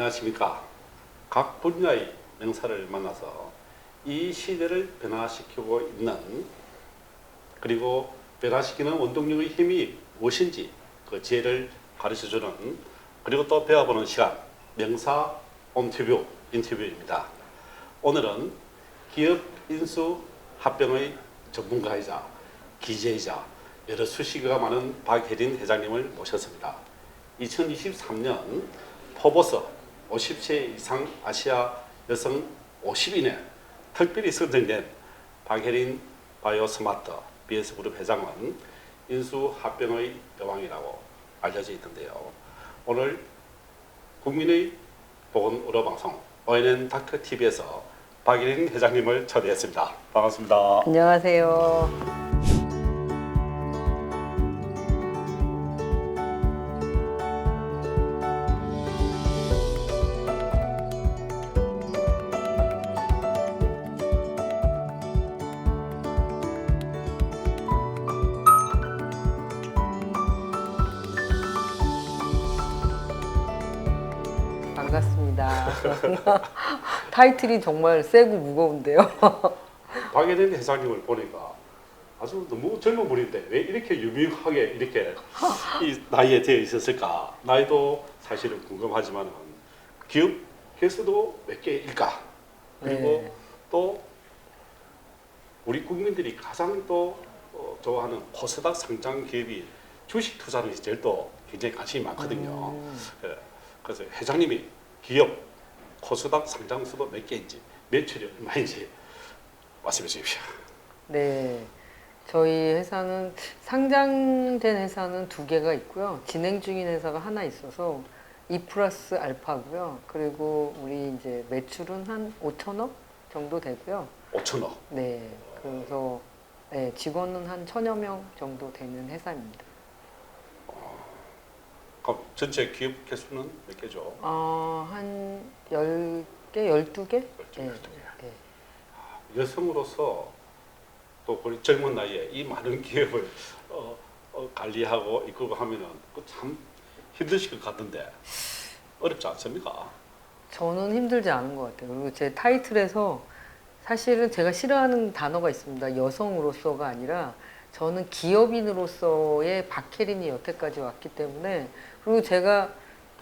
안녕하십니까. 각 분야의 명사를 만나서 이 시대를 변화시키고 있는 그리고 변화시키는 원동력의 힘이 무엇인지 그 지혜를 가르쳐주는 그리고 또 배워보는 시간 명사 온티뷰 인터뷰입니다. 오늘은 기업 인수 합병의 전문가이자 기재이자 여러 수식어가 많은 박혜린 회장님을 모셨습니다. 2023년 포버스 50세 이상 아시아 여성 50인에 특별히 선정된 박혜린 바이오스마트 BS그룹 회장은 인수 합병의 여왕이라고 알려져 있던데요. 오늘 국민의 보건 의료 방송 ONN 닥터 TV에서 박예린 회장님을 초대했습니다. 반갑습니다. 안녕하세요. 타이틀이 정말 세고 무거운데요. 박예린 회장님을 보니까 아주 너무 젊은 분인데 왜 이렇게 유명하게 이렇게 이 나이에 되어 있었을까? 나이도 사실은 궁금하지만 기업 개수도 몇 개일까? 그리고 네. 또 우리 국민들이 가장 또 어, 좋아하는 코스닥 상장 기업이 주식 투자는 제일 또 굉장히 관심이 많거든요. 음. 예, 그래서 회장님이 기업 코스닥 상장 수도 몇 개인지 매출이 얼마인지 말씀해 주십시오. 네. 저희 회사는 상장된 회사는 두 개가 있고요. 진행 중인 회사가 하나 있어서 2 플러스 알파고요. 그리고 우리 이제 매출은 한 5천억 정도 되고요. 5천억. 네. 그래서 네, 직원은 한 천여 명 정도 되는 회사입니다. 그럼 전체 기업 개수는 몇 개죠? 어, 한 10개, 12개? 네. 12개. 네. 여성으로서 또 우리 젊은 나이에 이 많은 기업을 어, 어, 관리하고 이끌고 하면은 그참 힘드실 것 같은데 어렵지 않습니까? 저는 힘들지 않은 것 같아요. 그리고 제 타이틀에서 사실은 제가 싫어하는 단어가 있습니다. 여성으로서가 아니라 저는 기업인으로서의 박혜린이 여태까지 왔기 때문에 그리고 제가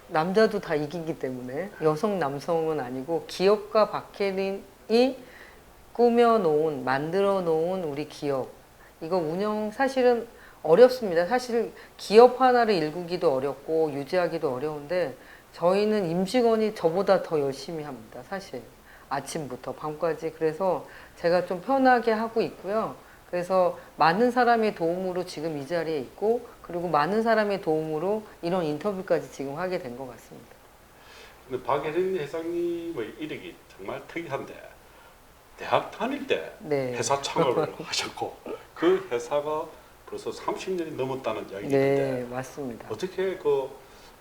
남자도 다 이기기 때문에 여성 남성은 아니고 기업과 박혜린이 꾸며놓은 만들어 놓은 우리 기업 이거 운영 사실은 어렵습니다. 사실 기업 하나를 일구기도 어렵고 유지하기도 어려운데 저희는 임직원이 저보다 더 열심히 합니다. 사실 아침부터 밤까지 그래서 제가 좀 편하게 하고 있고요. 그래서 많은 사람의 도움으로 지금 이 자리에 있고 그리고 많은 사람의 도움으로 이런 인터뷰까지 지금 하게 된 것 같습니다. 근데 박예린 회장님의 이력이 정말 특이한데 대학 다닐 때 네. 회사 창업을 하셨고 그 회사가 벌써 30년이 넘었다는 이야기가 네, 맞습니다. 어떻게 그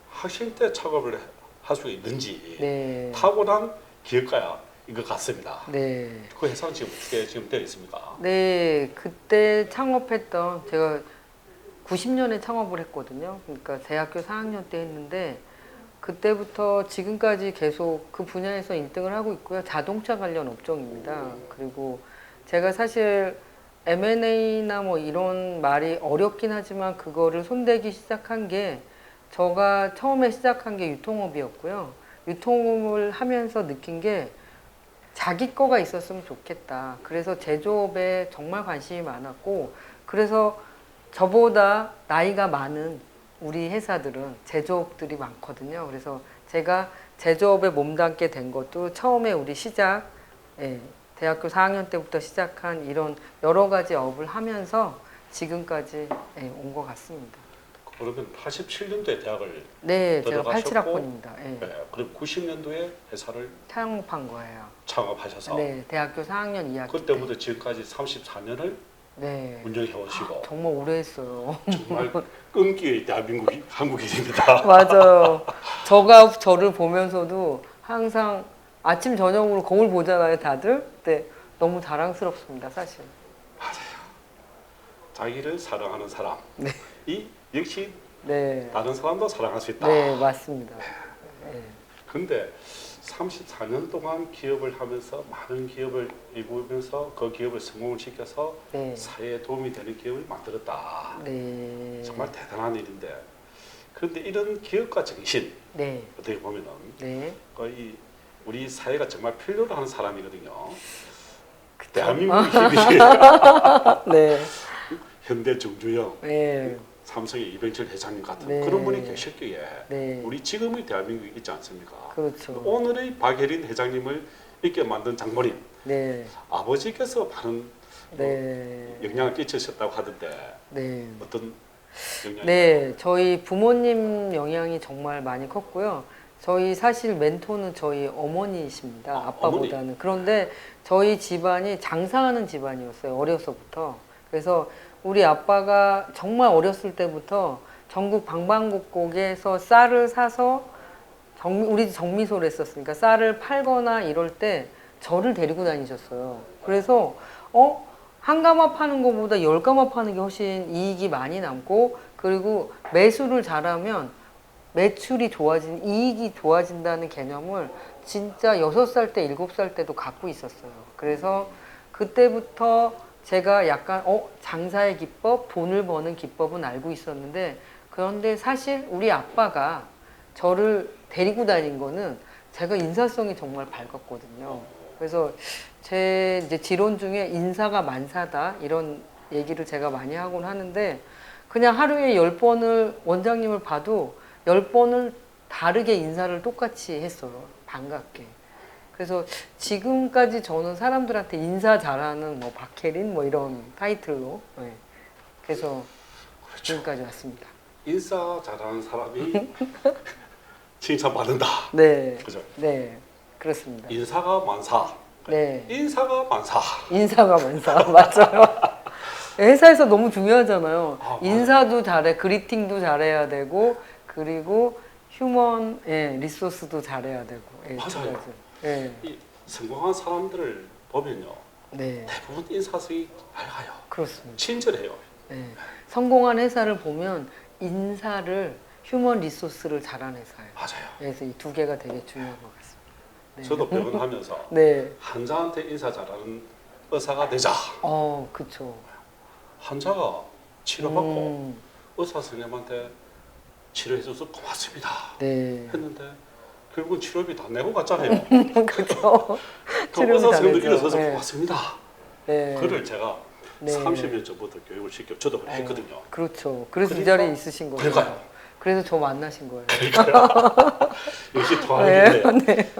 학생 때 창업을 할 수 있는지 네. 타고난 기업가야 인것 같습니다. 네. 그 회사는 지금 어떻게 지금 되어 있습니까? 네, 그때 창업했던 제가 90년에 창업을 했거든요. 그러니까 대학교 4학년 때 했는데 그때부터 지금까지 계속 그 분야에서 1등을 하고 있고요. 자동차 관련 업종입니다. 그리고 제가 사실 M&A나 뭐 이런 말이 어렵긴 하지만 그거를 손대기 시작한 게 저가 처음에 시작한 게 유통업이었고요. 유통업을 하면서 느낀 게 자기 거가 있었으면 좋겠다. 그래서 제조업에 정말 관심이 많았고, 그래서 저보다 나이가 많은 우리 회사들은 제조업들이 많거든요. 그래서 제가 제조업에 몸담게 된 것도 처음에 우리 시작, 예, 대학교 4학년 때부터 시작한 이런 여러 가지 업을 하면서 지금까지 예, 온것 같습니다. 그러면 87년도에 대학을 네, 제가 들어가셨고, 87학번입니다. 예, 네, 그리고 90년도에 회사를 창업한 거예요. 창업하셔서 네, 대학교 4학년 2학기 때. 그때부터 지금까지 34년을 네. 운영해 오시고 정말 오래 했어요. 정말 끈기의 대한민국이 한국인입니다. 맞아요. 저가 저를 보면서도 항상 아침 저녁으로 거울 보잖아요, 다들. 근데 너무 자랑스럽습니다, 사실. 자기를 사랑하는 사람. 이 역시 네, 다른 사람도 사랑할 수 있다. 네 맞습니다. 네. 근데 34년 동안 기업을 하면서 많은 기업을 이루면서 그 기업을 성공을 시켜서 네. 사회에 도움이 되는 기업을 만들었다. 네. 정말 대단한 일인데 그런데 이런 기업가 정신 네. 어떻게 보면은 네. 거의 우리 사회가 정말 필요로 하는 사람이거든요. 대한민국 힘이 네. 현대 정주영, 네. 삼성의 이병철 회장님 같은 네. 그런 분이 계셨기에 네. 우리 지금의 대한민국이 있지 않습니까? 그렇죠. 오늘의 박예린 회장님을 있게 만든 장모님 네. 아버지께서 많은 네. 영향을 끼치셨다고 하던데 네. 어떤 영향이? 네, 저희 부모님 영향이 정말 많이 컸고요. 저희 사실 멘토는 저희 어머니이십니다. 아, 아빠보다는. 그런데 저희 집안이 장사하는 집안이었어요. 어려서부터. 그래서 우리 아빠가 정말 어렸을 때부터 전국 방방곡곡에서 쌀을 사서 정, 우리 집 정미소를 했었으니까 쌀을 팔거나 이럴 때 저를 데리고 다니셨어요. 그래서 어? 한 가마 파는 것보다 열 가마 파는 게 훨씬 이익이 많이 남고 그리고 매수를 잘하면 매출이 좋아진 이익이 좋아진다는 개념을 진짜 여섯 살 때 일곱 살 때도 갖고 있었어요. 그래서 그때부터 제가 약간 어 장사의 기법, 돈을 버는 기법은 알고 있었는데 그런데 사실 우리 아빠가 저를 데리고 다닌 거는 제가 인사성이 정말 밝았거든요. 그래서 제 이제 지론 중에 인사가 만사다 이런 얘기를 제가 많이 하곤 하는데 그냥 하루에 열 번을 원장님을 봐도 열 번을 다르게 인사를 똑같이 했어요. 반갑게. 그래서 지금까지 저는 사람들한테 인사 잘하는 뭐 박혜린 뭐 이런 타이틀로 네. 그래서 그렇죠. 지금까지 왔습니다. 인사 잘하는 사람이 칭찬받는다. 네, 그죠? 네, 그렇습니다. 인사가 만사. 네, 인사가 만사. 인사가 만사 맞아요. 회사에서 너무 중요하잖아요. 아. 인사도 잘해, 그리팅도 잘해야 되고 그리고 휴먼 예, 리소스도 잘해야 되고 예, 두 맞아요. 가지. 예, 이 성공한 사람들을 보면요. 네, 대부분 인사성이 밝아요. 그렇습니다. 친절해요. 예. 성공한 회사를 보면 인사를 휴먼 리소스를 잘한 회사예요. 맞아요. 그래서 이 두 개가 되게 중요한 것 같습니다. 네. 저도 병원하면서 네, 환자한테 인사 잘하는 의사가 되자. 어, 그쵸. 환자가 치료받고 음, 의사 선생님한테 치료해줘서 고맙습니다. 네, 했는데 결국은 치료비 다 내고 갔잖아요. 그쵸. 그 의사 내죠. 일어서서 네. 고맙습니다. 네. 그를 제가 네. 30년 전부터 교육을 시켜 저도 어. 했거든요. 그렇죠. 그래서 이 그러니까- 자리에 있으신 거예요. 그러니까요. 그래서 저 만나신 거예요. 역시 네, 통하는데 네.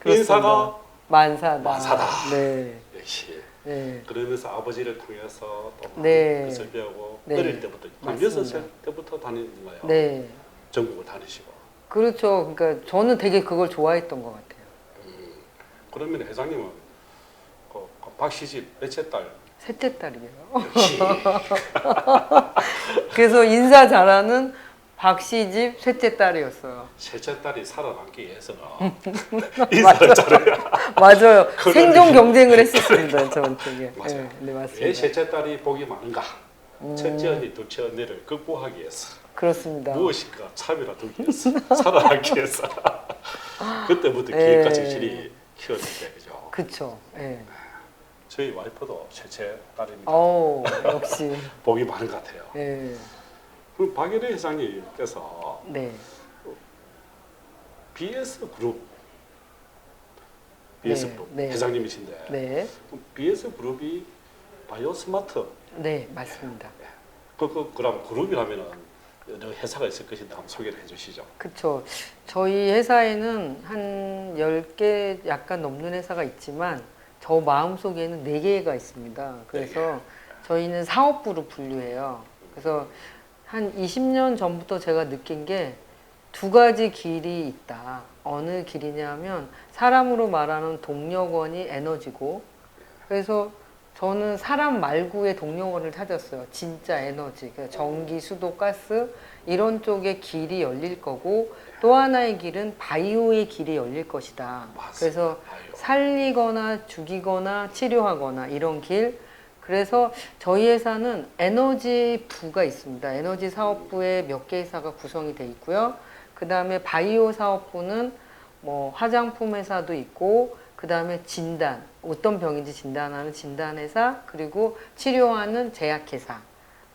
그렇습니다. 인사가 만사다. 만사다. 네, 역시 네, 그러면서 아버지를 통해서 또 네. 배우고 네. 어릴 때부터 맞습니다. 16살 때부터 다니는 거예요. 네. 전국을 다니시고 그렇죠. 그러니까 저는 되게 그걸 좋아했던 것 같아요. 그러면 회장님은 그, 그 박시집 넷째 딸 셋째 딸이에요. 역시 그래서 인사 잘하는 박씨 집 셋째 딸이었어요. 셋째 딸이 살아남기 위해서는 인사를 잘해야 맞아요. 그거는- 생존 경쟁을 했었습니다. 저한테. 맞아요. 네, 네, 왜 맞습니다. 셋째 딸이 복이 많은가? 음. 첫째 언니, 둘째 언니를 극복하기 위해서 그렇습니다. 무엇인가 차별화두기 위해서 살아남기 위해서 그때부터 네. 기획가 정신이 키워졌대 그죠? 그쵸. 예. 저희 와이프도 셋째 딸입니다. 어우, 역시. 복이 많은 것 같아요. 예. 그럼 박예리 회장님께서 네. BS 그룹 BS 네, 그룹 네. 회장님이신데 네. BS 그룹이 바이오 스마트 네, 맞습니다. 그, 그 그럼 그룹이라면은 여러 회사가 있을 것인데 한번 소개를 해주시죠. 그쵸. 저희 회사에는 한 10개 약간 넘는 회사가 있지만 저 마음속에는 4개가 있습니다. 그래서 저희는 사업부로 분류해요. 그래서 한 20년 전부터 제가 느낀 게 두 가지 길이 있다. 어느 길이냐면 사람으로 말하는 동력원이 에너지고 그래서 저는 사람 말고의 동력원을 찾았어요. 진짜 에너지. 그러니까 전기, 수도, 가스 이런 쪽의 길이 열릴 거고 또 하나의 길은 바이오의 길이 열릴 것이다. 맞습니다. 그래서 바이오. 살리거나 죽이거나 치료하거나 이런 길. 그래서 저희 회사는 에너지 부가 있습니다. 에너지 사업부에 몇 개 회사가 구성이 돼 있고요. 그 다음에 바이오 사업부는 뭐 화장품 회사도 있고 그 다음에 진단 어떤 병인지 진단하는 진단 회사 그리고 치료하는 제약 회사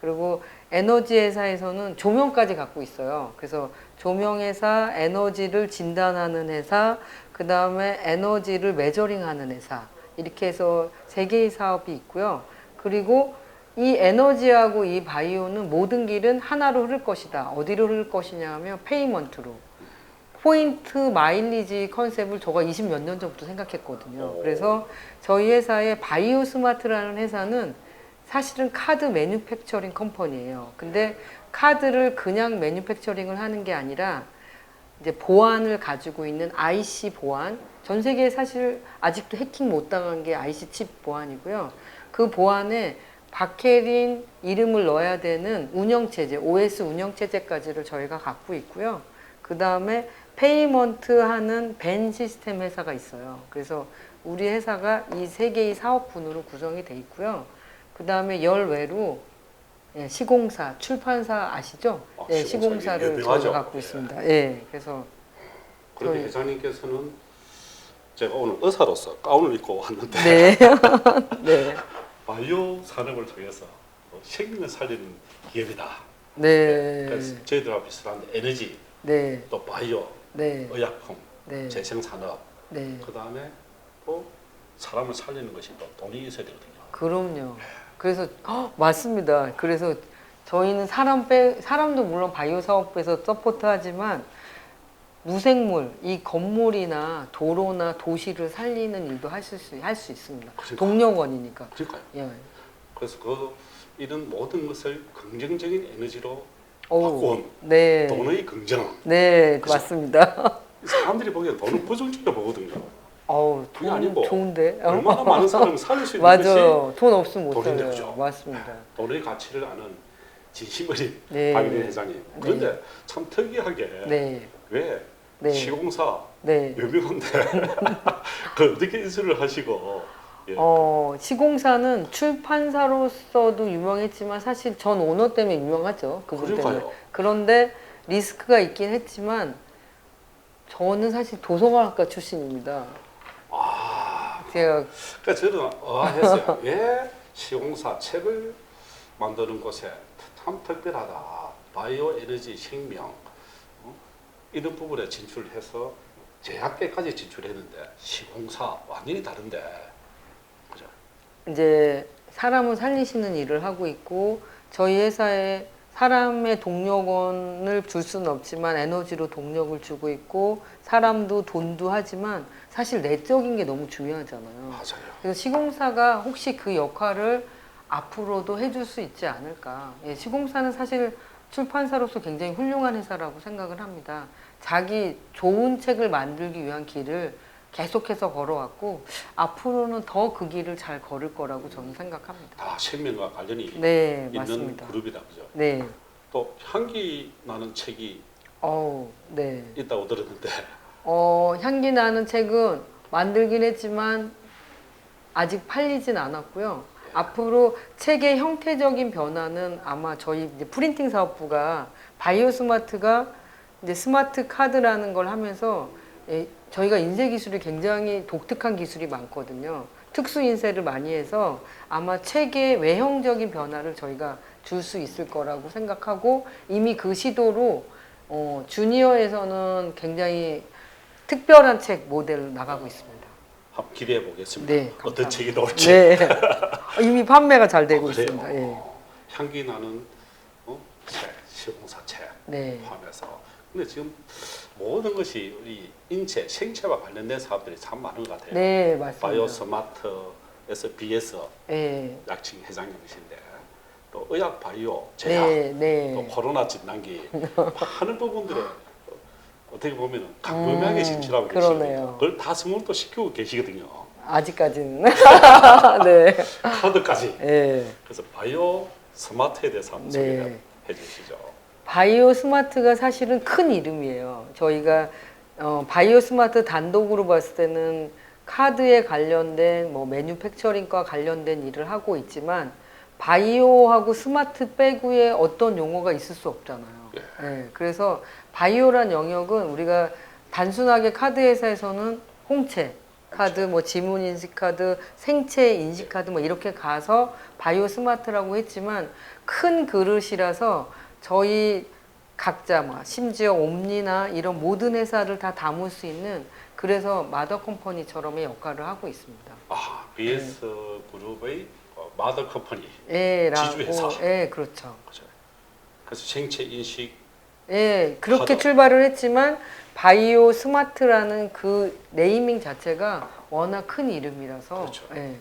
그리고 에너지 회사에서는 조명까지 갖고 있어요. 그래서 조명 회사, 에너지를 진단하는 회사, 그 다음에 에너지를 메저링하는 회사 이렇게 해서 세 개의 사업이 있고요. 그리고 이 에너지하고 이 바이오는 모든 길은 하나로 흐를 것이다. 어디로 흐를 것이냐 하면 페이먼트로. 포인트 마일리지 컨셉을 저가 20 몇 년 전부터 생각했거든요. 오. 그래서 저희 회사의 바이오 스마트라는 회사는 사실은 카드 매뉴팩처링 컴퍼니예요. 근데 카드를 그냥 매뉴팩처링을 하는 게 아니라 이제 보안을 가지고 있는 IC 보안. 전 세계에 사실 아직도 해킹 못 당한 게 IC 칩 보안이고요. 그 보안에 바케린 이름을 넣어야 되는 운영 체제, OS 운영 체제까지를 저희가 갖고 있고요. 그 다음에 페이먼트 하는 벤 시스템 회사가 있어요. 그래서 우리 회사가 이 세 개의 사업분으로 구성이 돼 있고요. 그 다음에 열외로 예, 시공사, 출판사 아시죠? 아, 예, 시공사 시공사를 유명하죠. 저희가 갖고 있습니다. 예, 그래서 그런데 저희- 회장님께서는 제가 오늘 의사로서 가운을 입고 왔는데 네, 네, 바이오 산업을 통해서 뭐 생명을 살리는 기업이다. 네, 그래서 저희들하고 비슷한데 에너지, 네, 또 바이오, 네, 의약품, 네, 재생산업, 네. 그 다음에 또 사람을 살리는 것이 또 돈이 있어야 되거든요. 그럼요. 그래서 헉, 맞습니다. 그래서 저희는 사람 빼 사람도 물론 바이오 사업부에서 서포트하지만 무생물 이 건물이나 도로나 도시를 살리는 일도 하실 수할 수 있습니다. 그러니까. 동력원이니까. 그러니까요. 예. 그래서 그 이런 모든 것을 긍정적인 에너지로 오, 바꾼 네, 돈의 긍정. 네, 그죠? 맞습니다. 사람들이 보기엔 돈은 부정적으로 보거든요. 어우, 그게 돈 아니고 좋은데. 얼마나 많은 사람을 살릴 수 있는 것이 맞아요. 돈 없으면 못 돈인데, 살아요. 그죠? 맞습니다. 돈의 가치를 아는 진심 어린 네. 박인혜 회장님. 그런데 참 특이하게 네, 왜 네, 시공사 네. 유명한데 그 어떻게 인수를 하시고 예. 어, 시공사는 출판사로서도 유명했지만 사실 전 오너 때문에 유명하죠. 그분 때문에. 그러니까요. 그런데 리스크가 있긴 했지만 저는 사실 도서관학과 출신입니다. 아, 제가 그러니까 저는 어 했어요. 왜 시공사 책을 만드는 곳에 참 특별하다. 바이오 에너지 생명 어? 이런 부분에 진출해서 제약계까지 진출했는데 시공사 완전히 다른데? 이제 사람을 살리시는 일을 하고 있고 저희 회사에 사람의 동력원을 줄 수는 없지만 에너지로 동력을 주고 있고 사람도 돈도 하지만 사실 내적인 게 너무 중요하잖아요. 맞아요. 그래서 시공사가 혹시 그 역할을 앞으로도 해줄 수 있지 않을까. 예, 시공사는 사실 출판사로서 굉장히 훌륭한 회사라고 생각을 합니다. 자기 좋은 책을 만들기 위한 길을 계속해서 걸어왔고 앞으로는 더 그 길을 잘 걸을 거라고 저는 생각합니다. 다 생명과 관련이 네, 있는 맞습니다. 그룹이다, 그죠? 네, 또 향기 나는 책이 어우, 네. 있다고 들었는데 어, 향기 나는 책은 만들긴 했지만 아직 팔리진 않았고요. 앞으로 책의 형태적인 변화는 아마 저희 이제 프린팅 사업부가 바이오 스마트가 이제 스마트 카드라는 걸 하면서 예, 저희가 인쇄 기술이 굉장히 독특한 기술이 많거든요. 특수 인쇄를 많이 해서 아마 책의 외형적인 변화를 저희가 줄 수 있을 거라고 생각하고 이미 그 시도로 어, 주니어에서는 굉장히 특별한 책 모델 나가고 있습니다. 한번 기대해 보겠습니다. 네, 어떤 감사합니다. 책이 나올지. 네. 이미 판매가 잘 되고 아, 그래요? 있습니다. 예. 향기 나는 어? 책, 시공사 책 네. 포함해서. 근데 지금 모든 것이 우리 인체, 생체와 관련된 사업들이 참 많은 것 같아요. 네, 맞습니다. 바이오 스마트에서 BS 네. 약칭 회장님이신데 또 의학 바이오 제약 네, 또 네. 코로나 진단기 많은 부분들에 어떻게 보면 강금하게 음, 진출하고 그러네요. 계시거든요. 그걸 다 스몰도 시키고 계시거든요. 아직까지는. 네. 카드까지. 네. 그래서 바이오 스마트에 대해서 한번 네. 소개해 주시죠. 바이오 스마트가 사실은 큰 이름이에요. 저희가 어, 바이오 스마트 단독으로 봤을 때는 카드에 관련된 뭐 매뉴팩처링과 관련된 일을 하고 있지만 바이오하고 스마트 빼고에 어떤 용어가 있을 수 없잖아요. 예. 네, 그래서 바이오란 영역은 우리가 단순하게 카드 회사에서는 홍채 카드, 뭐 지문 인식 카드, 생체 인식 카드 뭐 이렇게 가서 바이오 스마트라고 했지만 큰 그릇이라서 저희 각자 뭐 심지어 옴니나 이런 모든 회사를 다 담을 수 있는 그래서 마더 컴퍼니처럼의 역할을 하고 있습니다. 아 BS 그룹의 어, 마더 컴퍼니 예라고 지주회사. 예 그렇죠. 그죠? 그래서 생체 인식 예, 그렇게 하다. 출발을 했지만 바이오 스마트라는 그 네이밍 자체가 워낙 큰 이름이라서 그렇죠. 예.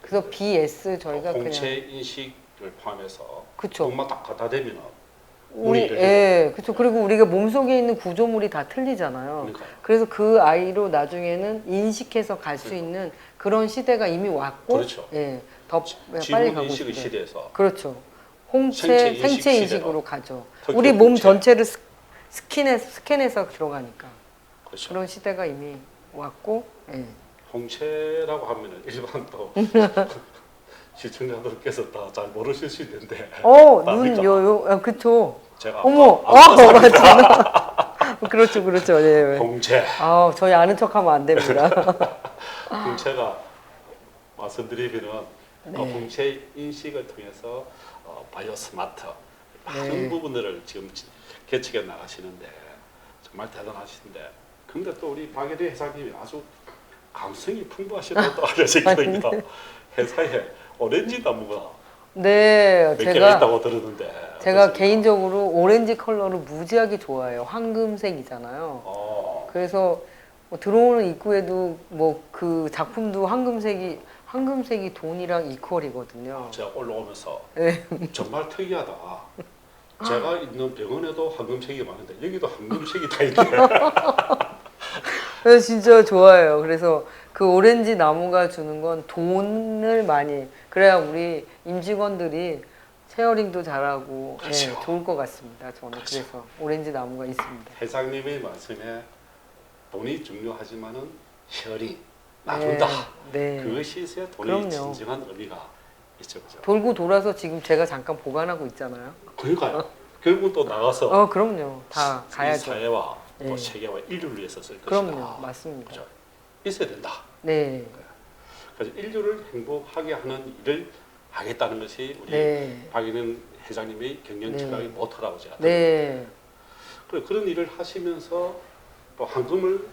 그래서 BS 저희가 홍채 그냥 인식을 포함해서 그쵸. 엄마 딱 갖다 대면 우리 예, 그렇죠. 그리고 우리가 몸속에 있는 구조물이 다 틀리잖아요. 그러니까 그래서 그 아이로 나중에는 인식해서 갈 수 있는 그런 시대가 이미 왔고 그렇죠. 예. 더 빨리 지문 가고 인식의 있어요. 시대에서 그렇죠. 홍채 생체 인식 생체 시대로. 인식으로 가죠. 털 우리 털몸 홍채. 전체를 스- 스캔해 스캔해서 들어가니까. 그렇죠. 그런 시대가 이미 왔고 예. 홍채라고 하면은 일반 또 시청자들께서 다 잘 모르실 수 있는데 어, 눈 납니까? 요요 아, 그쵸. 제가 어머, 어, 맞죠. 그렇죠, 그렇죠. 예. 예. 홍채 아, 저희 아는 척하면 안 됩니다. 홍채가 말씀드리면은 네. 어, 홍채 인식을 통해서 어, 바이오 스마트 많은 네. 부분들을 지금 지- 개척해 나가시는데 정말 대단하신데 근데 또 우리 박예리 회장님이 아주 감성이 풍부하시다고 또 알려지거든요 회사에 오렌지 나무가 네, 몇 개가 제가 있다고 들었는데 제가 어떠십니까? 개인적으로 오렌지 컬러를 무지하게 좋아해요. 황금색이잖아요. 어, 그래서 뭐 들어오는 입구에도 뭐 그 작품도 황금색이 황금색이 돈이랑 이퀄이거든요. 제가 올라오면서 네. 정말 특이하다. 제가 있는 병원에도 황금색이 많은데 여기도 황금색이 다 있네. 그래서 진짜 좋아해요. 그래서 그 오렌지 나무가 주는 건 돈을 많이 그래야 우리 임직원들이 쉐어링도 잘하고 예, 그렇죠. 좋을 것 같습니다. 저는 그 그렇죠. 래서 오렌지 나무가 있습니다. 회장님의 말씀에 돈이 중요하지만은 쉐어링 나눈다. 네. 네. 그것이 있어야 돈이 그럼요. 진정한 의미가 있죠, 그죠? 돌고 돌아서 지금 제가 잠깐 보관하고 있잖아요. 그러니까요. 결국 또 나가서 어, 그럼요. 다 이 가야죠. 사회와 또 네. 세계와 인류를 위해서 쓸 그럼요. 것이다. 맞습니다. 그죠? 있어야 된다. 네. 그래서 인류를 행복하게 하는 일을 하겠다는 것이 우리 네. 박인은 회장님의 경영 네. 철학의 모토라고 제가 네. 그래, 그런 일을 하시면서 또 황금을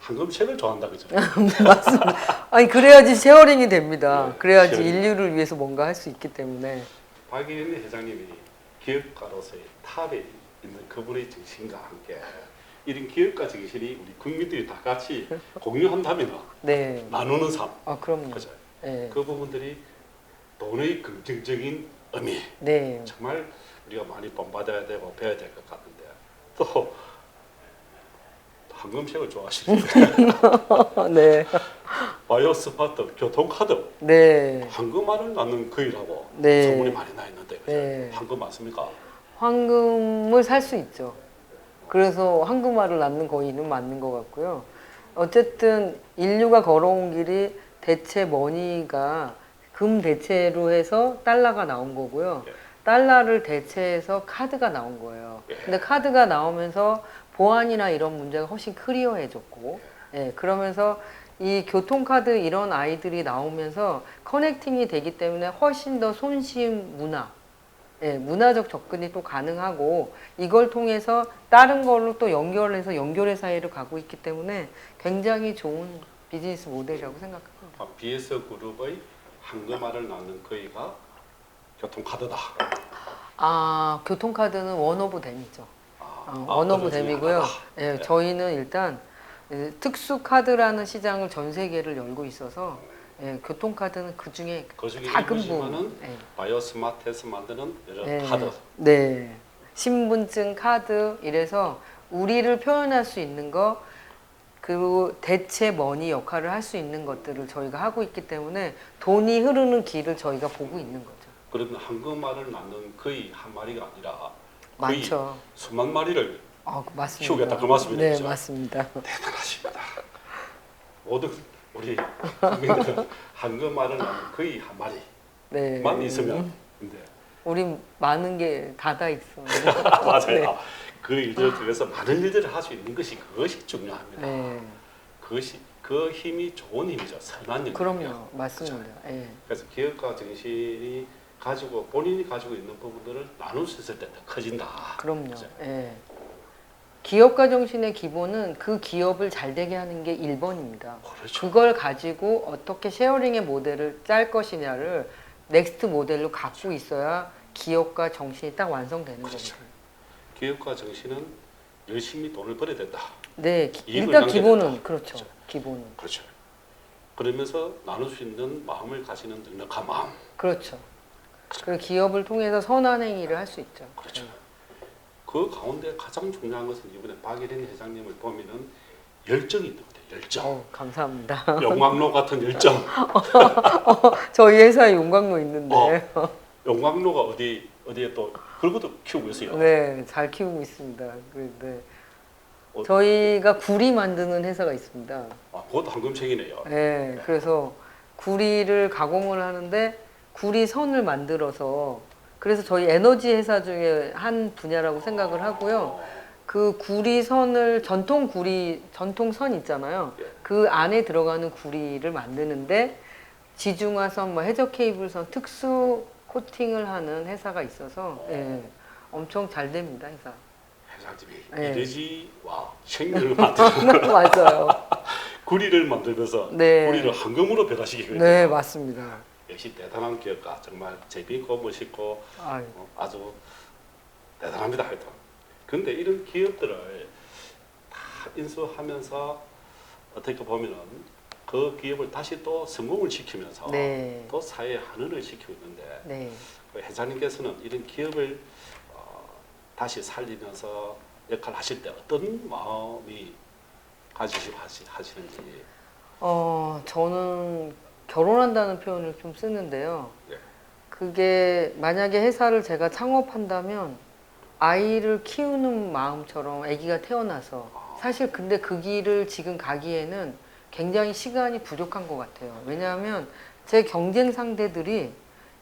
황금색을 좋아한다 그죠? 맞습니다. 아니 그래야지 쉐어링이 됩니다. 네, 그래야지 쉐어링. 인류를 위해서 뭔가 할 수 있기 때문에. 박인 회장님이 기업가로서의 탑에 있는 그분의 정신과 함께 이런 기업가 정신이 우리 국민들이 다 같이 공유한다면 네. 나누는 삶, 아 그럼요. 그죠? 네. 그 부분들이 돈의 긍정적인 의미 네. 정말 우리가 많이 본받아야 되고 배워야 될 것 같은데 또 황금색을 좋아하시는데 네. 바이오 스마트 교통카드 네. 황금알을 낳는 거이라고 네. 소문이 많이 나 있는데 그죠? 네. 황금 맞습니까? 황금을 살 수 있죠. 그래서 황금알을 낳는 거인은 맞는 것 같고요. 어쨌든 인류가 걸어온 길이 대체 머니가 금 대체로 해서 달러가 나온 거고요. 예. 달러를 대체해서 카드가 나온 거예요. 예. 근데 카드가 나오면서 보안이나 이런 문제가 훨씬 클리어해졌고, 예, 그러면서 이 교통카드 이런 아이들이 나오면서 커넥팅이 되기 때문에 훨씬 더 손쉬운 문화, 예, 문화적 접근이 또 가능하고 이걸 통해서 다른 걸로 또 연결해서 연결의 사이를 가고 있기 때문에 굉장히 좋은 비즈니스 모델이라고 생각합니다. 아, BS 그룹의 황금알을 낳는 거이가 교통카드다. 아, 교통카드는 원 오브 댐이죠. 아, 원 오브 어느 중에 댐이고요. 예, 네. 저희는 일단 예, 특수 카드라는 시장을 전 세계를 열고 있어서 예, 교통카드는 그 중에 그 작은 부분. 예. 바이오 스마트에서 만드는 여러 네. 카드. 네. 신분증, 카드 이래서 우리를 표현할 수 있는 거 그리고 대체 머니 역할을 할 수 있는 것들을 저희가 하고 있기 때문에 돈이 흐르는 길을 저희가 보고 있는 거죠. 그런 황금알을 낳는 거의 한 마리가 아니라 거의 많죠. 수만 마리를 아, 맞습니다. 키우겠다, 그 말씀이죠, 네? 맞습니다. 대단하십니다. 모든 우리 국민들은 낳는 거의 한 마리만 네. 있으면 근데 우리 많은 게 닫아 있어. 맞아요. 네. 그 일들을 통해서 많은 일들을 할 수 있는 것이 그것이 중요합니다. 네. 그것이 그 힘이 좋은 힘이죠. 선한 힘이요. 그럼요. 맞습니다. 예. 그래서 기업가 정신이 가지고 본인이 가지고 있는 부분들을 나눌 수 있을 때 더 커진다. 그럼요. 그죠? 예. 기업가 정신의 기본은 그 기업을 잘 되게 하는 게 1번입니다. 그렇죠. 그걸 가지고 어떻게 쉐어링의 모델을 짤 것이냐를 넥스트 모델로 갖고 있어야 기업가 정신이 딱 완성되는 그렇죠. 겁니다. 기업가 정신은 열심히 돈을 벌어야 된다. 네, 기- 일단 기본은 된다. 그렇죠. 그렇죠. 기본은 그렇죠. 그러면서 나눌 수 있는 마음을 가지는 넉넉한 마음. 그렇죠. 그리고 기업을 통해서 선한 행위를 할 수 있죠. 그렇죠. 네. 그 가운데 가장 중요한 것은 이번에 박예린 회장님을 보면은 열정이 있는 것 같아요. 열정. 어, 감사합니다. 용광로 같은 열정. 저희 회사에 용광로 있는데, 용광로가 어디 어디에 또 그것도 키우고 있어요. 네, 잘 키우고 있습니다. 그, 네. 어. 저희가 구리 만드는 회사가 있습니다. 아, 그것도 황금책이네요. 네, 그래서 구리를 가공을 하는데 구리 선을 만들어서 그래서 저희 에너지 회사 중에 한 분야라고 생각을 하고요. 그 구리 선을 전통 구리 전통 선 있잖아요. 예. 그 안에 들어가는 구리를 만드는데 지중화선, 뭐 해저 케이블선 특수 코팅을 하는 회사가 있어서 예, 엄청 잘 됩니다 회사. 회장님이 네. 에너지와 생명을 만드는 맞아요. 구리를 만들면서 네. 구리를 황금으로 변화시키고 네 맞습니다. 역시 대단한 기업가 정말 재미있고 멋있고 아유, 어, 아주 대단합니다 하여튼 근데 이런 기업들을 다 인수하면서 어떻게 보면은 그 기업을 다시 또 성공을 시키면서 네. 또 사회에 환원을 시키고 있는데 네. 그 회장님께서는 이런 기업을 어, 다시 살리면서 역할을 하실 때 어떤 마음이 가지시고 하시, 하시는지 어, 저는 결혼한다는 표현을 좀 쓰는데요. 예. 그게 만약에 회사를 제가 창업한다면 아이를 키우는 마음처럼 아기가 태어나서 사실 근데 그 길을 지금 가기에는 굉장히 시간이 부족한 것 같아요. 왜냐하면 제 경쟁 상대들이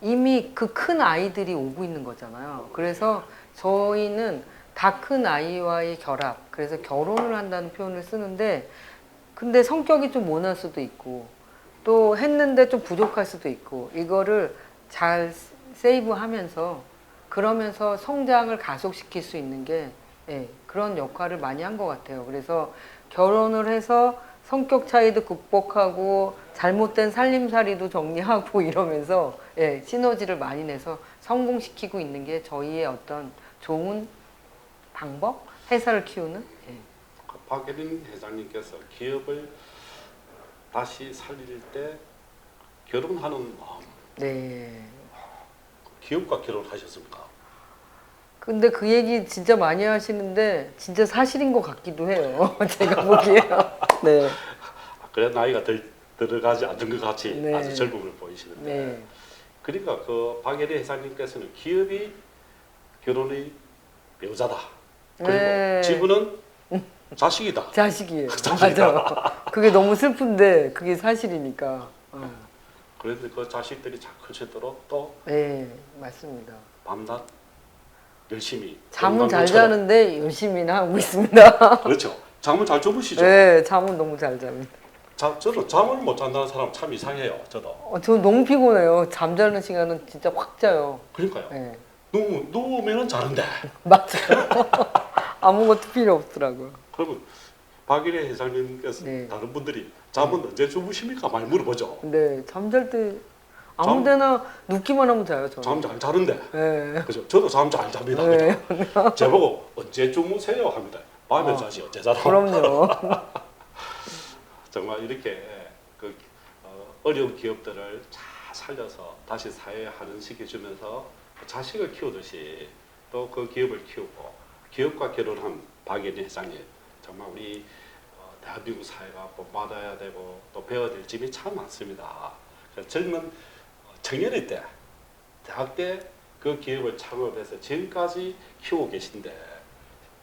이미 그 큰 아이들이 오고 있는 거잖아요. 그래서 저희는 다 큰 아이와의 결합, 그래서 결혼을 한다는 표현을 쓰는데 근데 성격이 좀 모날 수도 있고 또 했는데 좀 부족할 수도 있고 이거를 잘 세이브하면서 그러면서 성장을 가속시킬 수 있는 게 예, 그런 역할을 많이 한 것 같아요. 그래서 결혼을 해서 성격 차이도 극복하고 잘못된 살림살이도 정리하고 이러면서 예, 시너지를 많이 내서 성공시키고 있는 게 저희의 어떤 좋은 방법? 회사를 키우는? 예. 그 박예린 회장님께서 기업을 다시 살릴 때 결혼하는 마음 네. 기업과 결혼하셨습니까? 근데 그 얘기 진짜 많이 하시는데 진짜 사실인 것 같기도 해요. 제가 보기에. 네. 아, 그래 나이가 들, 들어가지 않는 것 같이 네. 아주 젊음을 보이시는데 네. 그러니까 그 박예리 회장님께서는 기업이 결혼의 배우자다 그리고 네. 지분은 자식이다 자식이에요. 자식이다. 맞아. 그게 너무 슬픈데 그게 사실이니까. 어. 그래서 그 자식들이 잘 커지도록 또 네, 맞습니다. 밤낮 열심히 잠은 잘. 자는데 열심히나 하고 있습니다. 그렇죠 잠은 잘 주무시죠 네, 잠은 너무 잘 잡니다. 자, 저도 잠을 못 잔다는 사람 참 이상해요 저도 어, 저 너무 피곤해요. 잠자는 시간은 진짜 확 자요. 그러니까요 네, 누우, 누우면은 자는데 맞아요. 아무것도 필요 없더라고요. 그러면 박일혜 회장님께서 네. 다른 분들이 잠은 언제 주무십니까 많이 물어보죠 네, 잠잘 때 잠- 아무데나 눕기만 하면 자요. 저는. 잠 잘 자는데 네. 그죠 저도 잠 잘 잡니다 네. 그죠 제보고 언제 주무세요 합니다 밤에 어, 자지 언제 자라 그럼요. 정말 이렇게 그 어, 어려운 기업들을 잘 살려서 다시 사회에 환원시켜 주면서 그 자식을 키우듯이 또 그 기업을 키우고 기업과 결혼한 박예린 회장님 정말 우리 어, 대한민국 사회가 본받아야 되고 또 배워야 될 점이 참 많습니다. 그래서 젊은 어, 청년일 때 대학 때 그 기업을 창업해서 지금까지 키우고 계신데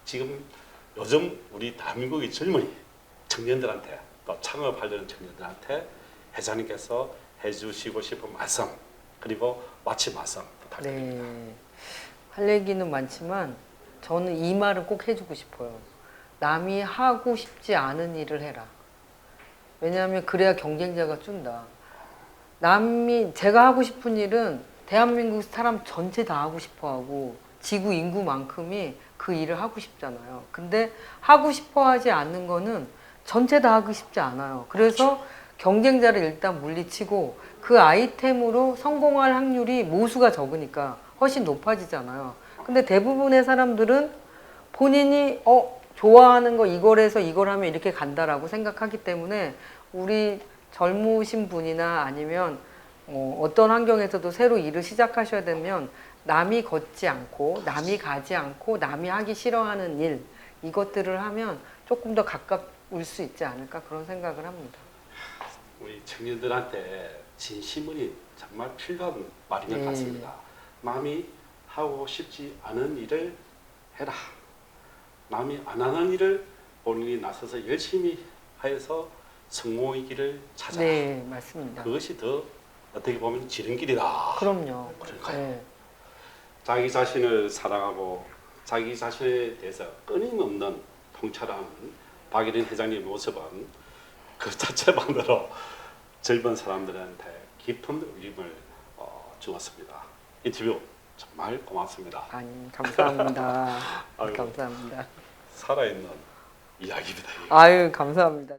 지금 요즘 우리 대한민국의 젊은이 청년들한테 또 창업하려는 청년들한테 회장님께서 해주시고 싶은 말씀 그리고 마치 말씀 부탁드립니다. 네. 할 얘기는 많지만 저는 이 말은 꼭 해주고 싶어요. 남이 하고 싶지 않은 일을 해라. 왜냐하면 그래야 경쟁자가 준다. 남이 제가 하고 싶은 일은 대한민국 사람 전체 다 하고 싶어 하고 지구 인구만큼이 그 일을 하고 싶잖아요. 근데 하고 싶어 하지 않는 거는 전체 다 하고 싶지 않아요. 그래서 경쟁자를 일단 물리치고 그 아이템으로 성공할 확률이 모수가 적으니까 훨씬 높아지잖아요. 근데 대부분의 사람들은 본인이 어 좋아하는 거 이걸 해서 이걸 하면 이렇게 간다라고 생각하기 때문에 우리 젊으신 분이나 아니면 어, 어떤 환경에서도 새로 일을 시작하셔야 되면 남이 걷지 않고 남이 가지 않고 남이 하기 싫어하는 일 이것들을 하면 조금 더 가까울 수 있지 않을까 그런 생각을 합니다. 우리 청년들한테 진심이 정말 필요한 말인 것 네. 같습니다. 남이 하고 싶지 않은 일을 해라. 남이 안 하는 일을 본인이 나서서 열심히 하여서 성공의 길을 찾아라. 네, 맞습니다. 그것이 더 어떻게 보면 지름길이다. 그럼요. 그러니까요. 네. 자기 자신을 사랑하고 자기 자신에 대해서 끊임없는 통찰하는 박예린 회장님 모습은 그 자체만으로 젊은 사람들한테 깊은 울림을 어, 주었습니다. 인터뷰 정말 고맙습니다. 아니 감사합니다. 감사합니다. 살아있는 이야기입니다. 아유 감사합니다.